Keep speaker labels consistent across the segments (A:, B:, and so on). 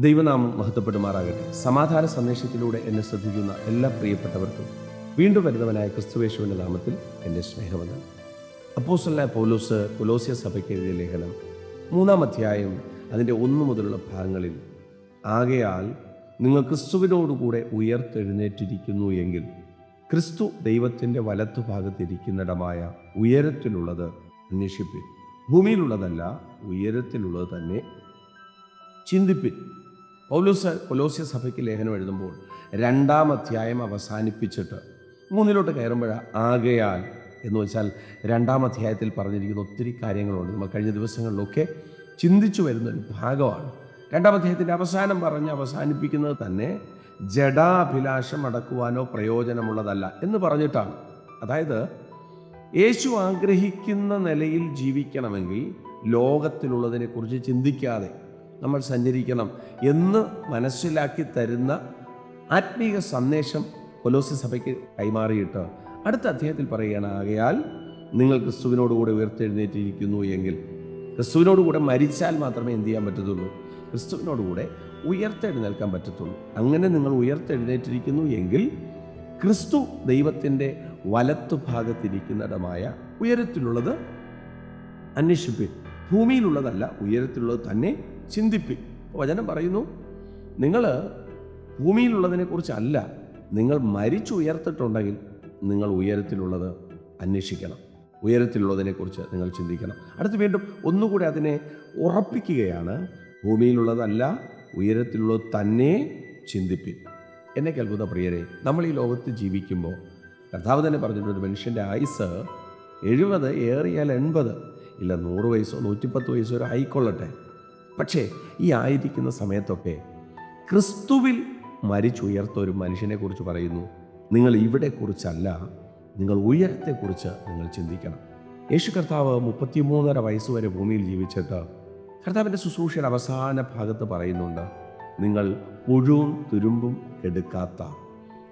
A: ദൈവനാമം മഹത്വപ്പെടുമാറാകട്ടെ. സമാധാന സന്ദേശത്തിലൂടെ എന്നെ ശ്രദ്ധിക്കുന്ന എല്ലാ പ്രിയപ്പെട്ടവർക്കും വീണ്ടും വരുന്നവനായ ക്രിസ്തുവേശുവിന്റെ നാമത്തിൽ എന്റെ സ്നേഹമെന്ന് അപ്പോസലായ പൗലോസ് കൊലോസ്യ സഭയ്ക്ക് എഴുതിയ ലേഖനം മൂന്നാം അധ്യായം അതിന്റെ ഒന്നു മുതലുള്ള ഭാഗങ്ങളിൽ ആകയാൽ നിങ്ങൾ ക്രിസ്തുവിനോടുകൂടെ ഉയർത്തെഴുന്നേറ്റിരിക്കുന്നു എങ്കിൽ ക്രിസ്തു ദൈവത്തിന്റെ വലത്തുഭാഗത്തിരിക്കുന്നിടമായ ഉയരത്തിലുള്ളത് അന്വേഷിപ്പിൻ. ഭൂമിയിലുള്ളതല്ല ഉയരത്തിലുള്ളത് തന്നെ ചിന്തിപ്പിൻ. പൗലോസ് കൊലോസ്യ സഭയ്ക്ക് ലേഖനം എഴുതുമ്പോൾ രണ്ടാം അധ്യായം അവസാനിപ്പിച്ചിട്ട് മൂന്നിലോട്ട് കയറുമ്പോൾ ആകയാൽ എന്ന് വെച്ചാൽ രണ്ടാം അധ്യായത്തിൽ പറഞ്ഞിരിക്കുന്ന ഒത്തിരി കാര്യങ്ങളുണ്ട്. നമ്മൾ കഴിഞ്ഞ ദിവസങ്ങളിലൊക്കെ ചിന്തിച്ചു വരുന്ന ഒരു ഭാഗമാണ്. രണ്ടാം അധ്യായത്തിന്റെ അവസാനം പറഞ്ഞ് അവസാനിപ്പിക്കുന്നത് തന്നെ ജഡാഭിലാഷം അടക്കുവാനോ പ്രയോജനമുള്ളതല്ല എന്ന് പറഞ്ഞിട്ടാണ്. അതായത് യേശു ആഗ്രഹിക്കുന്ന നിലയിൽ ജീവിക്കണമെങ്കിൽ ലോകത്തിലുള്ളതിനെക്കുറിച്ച് ചിന്തിക്കാതെ നമ്മൾ സഞ്ചരിക്കണം എന്ന് മനസ്സിലാക്കി തരുന്ന ആത്മീക സന്ദേശം കൊലോസി സഭയ്ക്ക് കൈമാറിയിട്ട് അടുത്ത അധ്യായത്തിൽ പറയുകയാണ് ആകയാൽ നിങ്ങൾ ക്രിസ്തുവിനോടുകൂടെ ഉയർത്തെഴുന്നേറ്റിരിക്കുന്നു എങ്കിൽ. ക്രിസ്തുവിനോടുകൂടെ മരിച്ചാൽ മാത്രമേ എന്ത് ചെയ്യാൻ പറ്റത്തുള്ളൂ? ക്രിസ്തുവിനോടുകൂടെ ഉയർത്തെഴുന്നേൽക്കാൻ പറ്റത്തുള്ളൂ. അങ്ങനെ നിങ്ങൾ ഉയർത്തെഴുന്നേറ്റിരിക്കുന്നു എങ്കിൽ ക്രിസ്തു ദൈവത്തിന്റെ വലത്തു ഭാഗത്തിരിക്കുന്നിടമായ ഉയരത്തിലുള്ളത് അന്വേഷിപ്പിൻ. ഭൂമിയിലുള്ളതല്ല ഉയരത്തിലുള്ളത് തന്നെ ചിന്തിപ്പിൻ. വചനം പറയുന്നു നിങ്ങൾ ഭൂമിയിലുള്ളതിനെക്കുറിച്ചല്ല നിങ്ങൾ മരിച്ചു മരിച്ചുയർത്തിട്ടുണ്ടെങ്കിൽ നിങ്ങൾ ഉയരത്തിലുള്ളത് അന്വേഷിക്കണം. ഉയരത്തിലുള്ളതിനെക്കുറിച്ച് നിങ്ങൾ ചിന്തിക്കണം. അടുത്ത് വീണ്ടും ഒന്നുകൂടി അതിനെ ഉറപ്പിക്കുകയാണ് ഭൂമിയിലുള്ളതല്ല ഉയരത്തിലുള്ളത് തന്നെ ചിന്തിപ്പിൻ. എന്നെ കേൾക്കുന്ന പ്രിയരെ നമ്മൾ ഈ ലോകത്ത് ജീവിക്കുമ്പോൾ കർത്താവ് തന്നെ പറഞ്ഞിട്ടുണ്ട് മനുഷ്യന്റെ ആയുസ് എഴുപത് ഏറിയാൽ എൺപത് ഇല്ല നൂറ് വയസ്സോ നൂറ്റിപ്പത്ത് വയസ്സോ ഒരു ആയിക്കൊള്ളട്ടെ. പക്ഷേ ഈ ആയിരിക്കുന്ന സമയത്തൊക്കെ ക്രിസ്തുവിൽ മരിച്ചുയർത്ത ഒരു മനുഷ്യനെക്കുറിച്ച് പറയുന്നു. നിങ്ങൾ ഇവിടെക്കുറിച്ചല്ല നിങ്ങൾ ഉയരത്തെക്കുറിച്ച് നിങ്ങൾ ചിന്തിക്കണം. യേശു കർത്താവ് മുപ്പത്തിമൂന്നര വയസ്സ് വരെ ഭൂമിയിൽ ജീവിച്ചിട്ട് കർത്താവിന്റെ ശുശ്രൂഷയുടെ അവസാന ഭാഗത്ത് പറയുന്നുണ്ട് നിങ്ങൾ പുഴുവും തുരുമ്പും എടുക്കാത്ത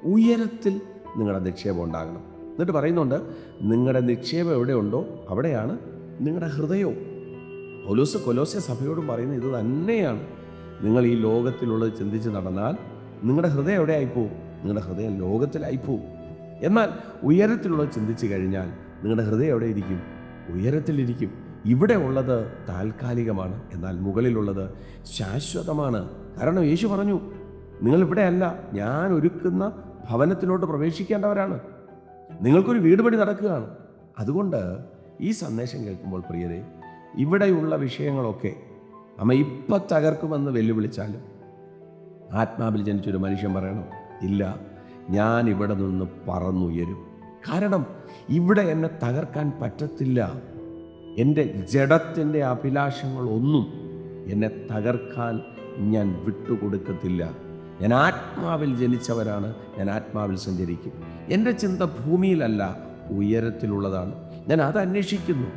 A: ഉയരത്തിൽ നിങ്ങളുടെ നിക്ഷേപം ഉണ്ടാകണം. എന്നിട്ട് പറയുന്നുണ്ട് നിങ്ങളുടെ നിക്ഷേപം എവിടെയുണ്ടോ അവിടെയാണ് നിങ്ങളുടെ ഹൃദയവും. പൗലോസ് കൊലോസ്യ സഭയോട് പറയുന്നത് ഇത് തന്നെയാണ്. നിങ്ങൾ ഈ ലോകത്തിലുള്ളത് ചിന്തിച്ച് നടന്നാൽ നിങ്ങളുടെ ഹൃദയം എവിടെ ആയിപ്പോവും നിങ്ങളുടെ ഹൃദയം ലോകത്തിലായിപ്പോവും. എന്നാൽ ഉയരത്തിലുള്ളത് ചിന്തിച്ചു കഴിഞ്ഞാൽ നിങ്ങളുടെ ഹൃദയം എവിടെ ഇരിക്കും ഉയരത്തിലിരിക്കും. ഇവിടെ ഉള്ളത് താൽക്കാലികമാണ് എന്നാൽ മുകളിലുള്ളത് ശാശ്വതമാണ്. കാരണം യേശു പറഞ്ഞു നിങ്ങൾ ഇവിടെ അല്ല ഞാൻ ഒരുക്കുന്ന ഭവനത്തിലോട്ട് പ്രവേശിക്കേണ്ടവരാണ്. നിങ്ങൾക്കൊരു വീട് പണി നടക്കുകയാണ്. അതുകൊണ്ട് ഈ സന്ദേശം കേൾക്കുമ്പോൾ പ്രിയരെ ഇവിടെയുള്ള വിഷയങ്ങളൊക്കെ അമ്മ ഇപ്പം തകർക്കുമെന്ന് വെല്ലുവിളിച്ചാലും ആത്മാവിൽ ജനിച്ചൊരു മനുഷ്യൻ പറയണം ഇല്ല ഞാൻ ഇവിടെ നിന്ന് പറന്നുയരും. കാരണം ഇവിടെ എന്നെ തകർക്കാൻ പറ്റത്തില്ല. എന്റെ ജഡത്തിന്റെ അഭിലാഷങ്ങളൊന്നും എന്നെ തകർക്കാൻ ഞാൻ വിട്ടുകൊടുക്കത്തില്ല. ഞാൻ ആത്മാവിൽ ജനിച്ചവരാണ് ഞാൻ ആത്മാവിൽ സഞ്ചരിക്കും. എന്റെ ചിന്ത ഭൂമിയിലല്ല ഉയരത്തിലുള്ളതാണ്. ഞാൻ അത് അന്വേഷിക്കുന്നു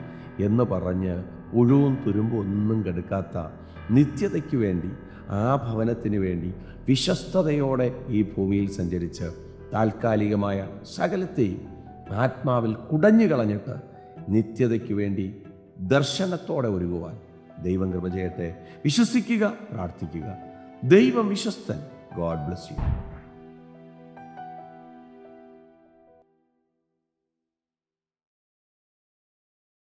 A: എന്ന് പറഞ്ഞ് ഉഴുവും തുരുമ്പും ഒന്നും കെടുക്കാത്ത നിത്യതയ്ക്ക് വേണ്ടി ആ ഭവനത്തിന് വേണ്ടി വിശ്വസ്തയോടെ ഈ ഭൂമിയിൽ സഞ്ചരിച്ച് താൽക്കാലികമായ സകലത്തെയും ആത്മാവിൽ കുടഞ്ഞു കളഞ്ഞിട്ട് നിത്യതയ്ക്ക് വേണ്ടി ദർശനത്തോടെ ഒരുങ്ങുവാൻ ദൈവം കൃപ വിശ്വസിക്കുക പ്രാർത്ഥിക്കുക. ദൈവം വിശ്വസ്തൻ. God bless you.